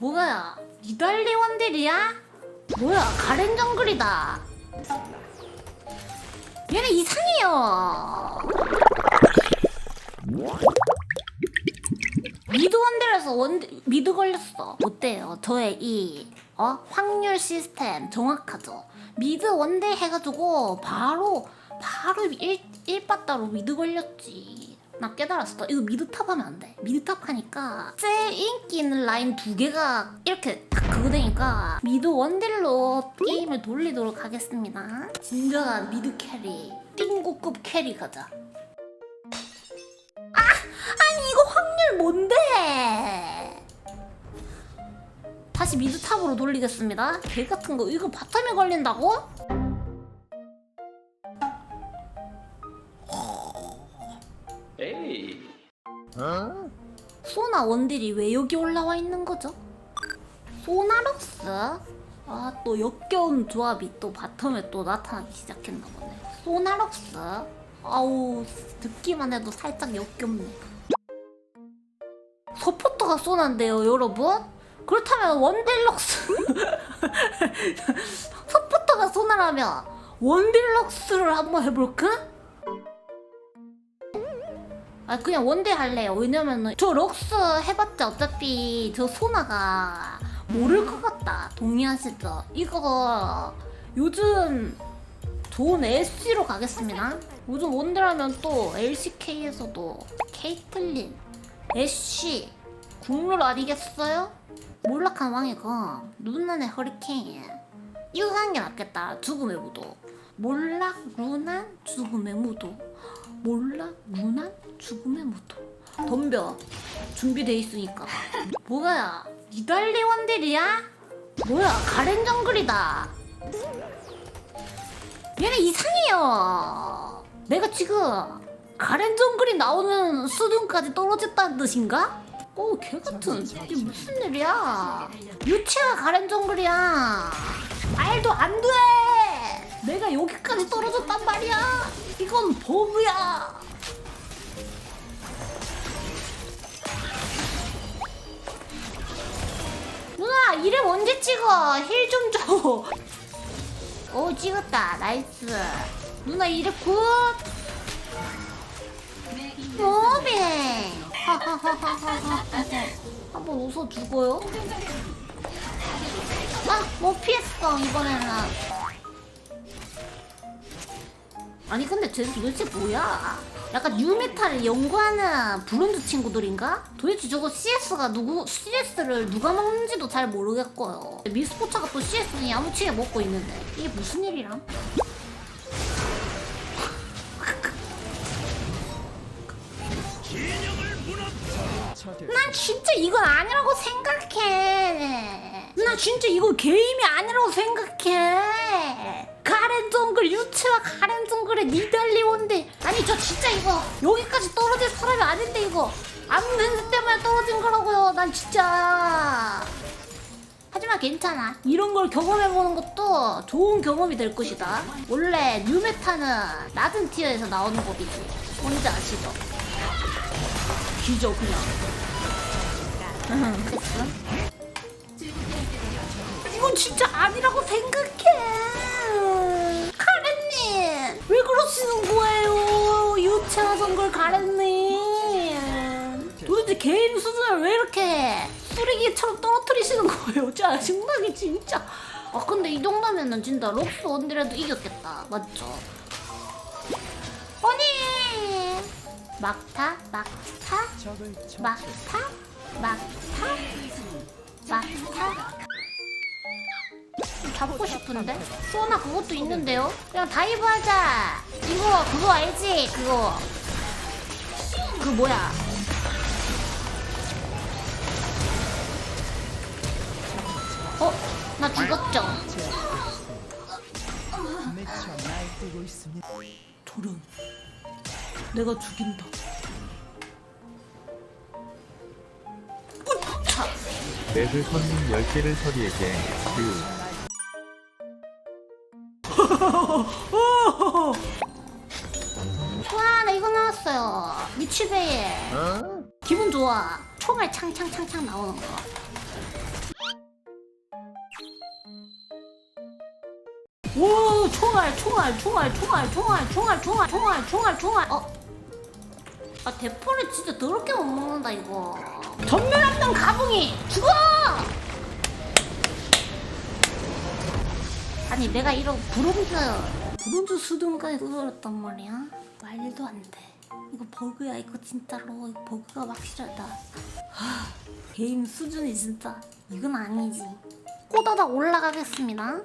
뭐야? 니달리 원딜이야? 뭐야? 가렌 정글이다. 얘네 이상해요. 미드 원딜에서 원 미드 걸렸어. 어때요? 저의 이 어? 확률 시스템 정확하죠? 미드 원딜 해가지고 바로 바로 일 일바따로 미드 걸렸지. 나 깨달았어. 이거 미드 탑 하면 안 돼. 미드 탑 하니까 제일 인기 있는 라인 두 개가 이렇게 딱 그거 되니까 미드 원딜로 게임을 돌리도록 하겠습니다. 진정한 미드 캐리. 띵고급 캐리 가자. 아! 아니 이거 확률 뭔데? 다시 미드 탑으로 돌리겠습니다. 개 같은 거 이거 바텀에 걸린다고? 소나 원딜이 왜 여기 올라와 있는 거죠? 소나럭스? 아 또 역겨운 조합이 또 바텀에 또 나타나기 시작했나 보네. 소나럭스? 아우 듣기만 해도 살짝 역겹네. 서포터가 소나인데요 여러분? 그렇다면 원딜럭스 서포터가 소나라면 원딜럭스를 한번 해볼까? 아 그냥 원딜 할래요. 왜냐면은 저 럭스 해봤자 어차피 저 소나가 모를 것 같다. 동의하시죠? 이거 요즘 좋은 LC로 가겠습니다. 요즘 원딜 하면 또 LCK에서도 케이틀린, 애쉬, 국룰 아니겠어요? 몰락한 왕이고 루난의 허리케인 이거 하는 게 낫겠다. 죽음의 무도. 몰락, 루난, 죽음의 무도. 몰락, 루난, 죽음의 무도. 덤벼. 준비돼 있으니까. 뭐야? 니달리 원딜이야? 뭐야? 가렌 정글이다. 얘네 이상해요. 내가 지금 가렌 정글이 나오는 수준까지 떨어졌다는 뜻인가? 오, 개 같은. 이게 무슨 일이야? 유치가 가렌 정글이야. 말도 안 돼. 내가 여기까지 떨어졌단 말이야. 이건 버그야. 누나 이름 언제 찍어? 힐 좀 줘. 오 찍었다. 나이스. 누나 이름 굿. 하하하하하하. 한번 웃어 죽어요. 아, 못 피했어 이번에는. 아니 근데 쟤 도대체 뭐야? 약간 뉴메탈을 연구하는 브론즈 친구들인가? 도대체 저거 CS가 누구 CS를 누가 먹는지도 잘 모르겠고요. 미스포차가 또 CS니 야무치게 먹고 있는데 이게 무슨 일이람? 난 진짜 이건 아니라고 생각해. 난 진짜 이거 게임이 아니라고 생각해. 가렌 정글 유치와 가렌 정글의 니달리 원데 아니 저 진짜 이거 여기까지 떨어질 사람이 아닌데 이거 암센스 때문에 떨어진 거라고요. 난 진짜. 하지만 괜찮아. 이런 걸 경험해보는 것도 좋은 경험이 될 것이다. 원래 뉴메타는 낮은 티어에서 나오는 법이지. 뭔지 아시죠? 기죠 그냥. 이건 진짜 아니라고 생각해. 그러시는 거예요? 유치하던 걸 가렌님. 도대체 개인 수준을 왜 이렇게 쓰레기처럼 떨어뜨리시는 거예요? 짜증나게 진짜. 아 근데 이 정도면은 진짜 록스 원딜에도 이겼겠다. 맞죠? 아니 막타 막타 막타 막타 막타 좀 잡고 싶은데? 소나 그것도 있는데요? 그냥 다이브 하자 이거 그거 알지? 그거 그 뭐야 어? 나 죽었죠? 저런 내가 죽인다 차 매드 손님 10개를 서리에게 그 있어요. 네 미치베에. 어? 기분 좋아. 총알 창창창창 나오는 거. 오 총알 총알 총알 총알 총알 총알 총알 총알 총알 총알 어? 아 대포를 진짜 더럽게 못 먹는다 이거 전멸한던 가붕이 죽어! 아니 내가 이런 브론즈 브론즈 수동까지 뚫었단 말이야? 말도 안돼 이거 버그야. 이거 진짜로. 이거 버그가 확실하다. 하, 게임 수준이 진짜 이건 아니지. 꼬다다 올라가겠습니다